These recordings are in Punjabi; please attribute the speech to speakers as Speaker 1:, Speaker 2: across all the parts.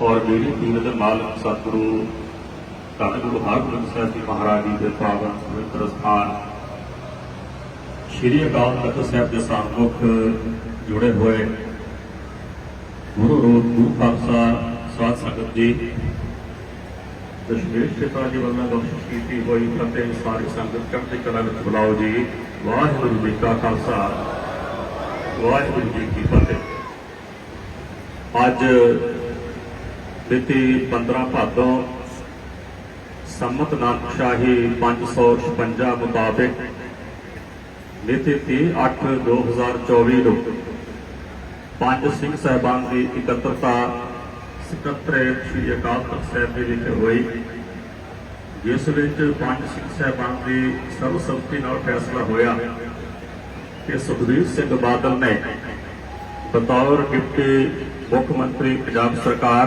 Speaker 1: ਔਰ ਮੇਰੀ ਪੀਰ ਦੇ ਮਾਲਕ ਸਤਿਗੁਰੂ ਧੰਨ ਗੁਰੂ ਹਰਗੋਬਿੰਦ ਸਾਹਿਬ ਜੀ ਮਹਾਰਾਜ ਜੀ ਦੇ ਪਾਵਨ ਪਵਿੱਤਰ ਸਥਾਨ, ਸ਼੍ਰੀ ਅਕਾਲ ਤਖਤ ਸਾਹਿਬ ਦੇ ਸਾਹਮੁਖ ਜੁੜੇ ਹੋਏ ਗੁਰੂ ਰੂਪ ਗੁਰੂ ਖਾਲਸਾ ਸਾਧ ਸੰਗਤ ਜੀ ਦਸ਼ਮੇਸ਼ ਪਿਤਾ ਜੀ ਵੱਲੋਂ ਬਖਸ਼ਿਸ਼ ਕੀਤੀ ਹੋਈ ਫਤਿਹ ਸਾਰੀ ਸੰਗਤ ਚੜ੍ਹਦੀ ਕਲਾ ਵਿੱਚ ਬੁਲਾਓ ਜੀ। ਵਾਹਿਗੁਰੂ ਜੀ ਕਾ ਖਾਲਸਾ, ਵਾਹਿਗੁਰੂ ਜੀ ਕੀ ਫਤਿਹ। ਅੱਜ ਮਿਤੀ 15 ਭਾਦੋਂ ਸੰਮਤ ਨਾਨਕ ਸ਼ਾਹੀ 556 ਮੁਤਾਬਿਕ ਮਿਤੀ 30/8/2024 ਨੂੰ ਪੰਜ ਸਿੰਘ ਸਾਹਿਬਾਨ ਦੀ ਇਕੱਤਰਤਾ ਸਕੱਤਰੇਤ ਸ੍ਰੀ ਅਕਾਲ ਤਖਤ ਸਾਹਿਬ ਦੇ ਵਿਖੇ ਹੋਈ, ਜਿਸ ਵਿੱਚ ਪੰਜ ਸਿੰਘ ਸਾਹਿਬਾਨ ਦੀ ਸਰਬਸੰਮਤੀ ਨਾਲ ਫੈਸਲਾ ਹੋਇਆ ਕਿ ਸੁਖਬੀਰ ਸਿੰਘ ਬਾਦਲ ਨੇ ਬਤੌਰ ਡਿਪਟੀ ਮੁੱਖ ਮੰਤਰੀ ਪੰਜਾਬ ਸਰਕਾਰ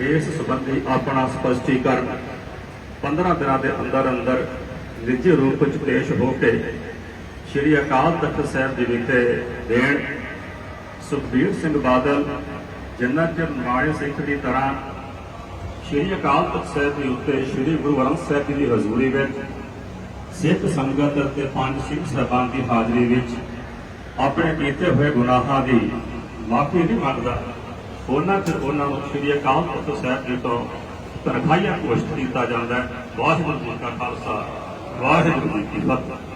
Speaker 1: ਇਸ ਸੰਬੰਧੀ ਆਪਣਾ ਸਪਸ਼ਟੀਕਰਨ 15 ਦਿਨਾਂ ਦੇ ਅੰਦਰ ਅੰਦਰ ਨਿੱਜੀ ਰੂਪ ਵਿੱਚ ਪੇਸ਼ ਹੋ ਕੇ ਸ਼੍ਰੀ ਅਕਾਲ ਤਖਤ ਸਾਹਿਬ ਜੀ ਵਿਖੇ ਦੇਣ। ਸੁਖਬੀਰ ਸਿੰਘ ਬਾਦਲ ਜਿੰਨਾ ਚਿਰ ਮਾੜੇ ਸਿੱਖ ਦੀ ਤਰ੍ਹਾਂ ਸ਼੍ਰੀ ਅਕਾਲ ਤਖਤ ਸਾਹਿਬ ਦੇ ਉੱਤੇ ਸ਼੍ਰੀ ਗੁਰੂ ਗ੍ਰੰਥ ਸਾਹਿਬ ਜੀ ਦੀ ਹਜ਼ੂਰੀ ਵਿੱਚ ਸਿੱਖ ਸੰਗਤ ਅਤੇ ਪੰਜ ਸਿੱਖ ਸਾਹਿਬਾਨ ਦੀ ਹਾਜ਼ਰੀ ਵਿੱਚ ਆਪਣੇ ਕੀਤੇ ਹੋਏ ਗੁਨਾਹਾਂ ਦੀ ਮਾਫੀ ਨਹੀਂ ਮੰਗਦਾ। ਉਹਨਾਂ ਚਿਰ ਉਹਨਾਂ ਨੂੰ ਸ਼੍ਰੀ ਅਕਾਲ ਤਖਤ ਸਾਹਿਬ ਜੀ ਤੋਂ ਤਨਖਾਹੀਆ ਘੋਸ਼ਿਤ ਕੀਤਾ ਜਾਂਦਾ ਹੈ। ਵਾਹਿਗੁਰੂ ਜੀ ਕਾ ਖਾਲਸਾ, ਵਾਹਿਗੁਰੂ ਜੀ ਕੀ ਫਤਿਹ।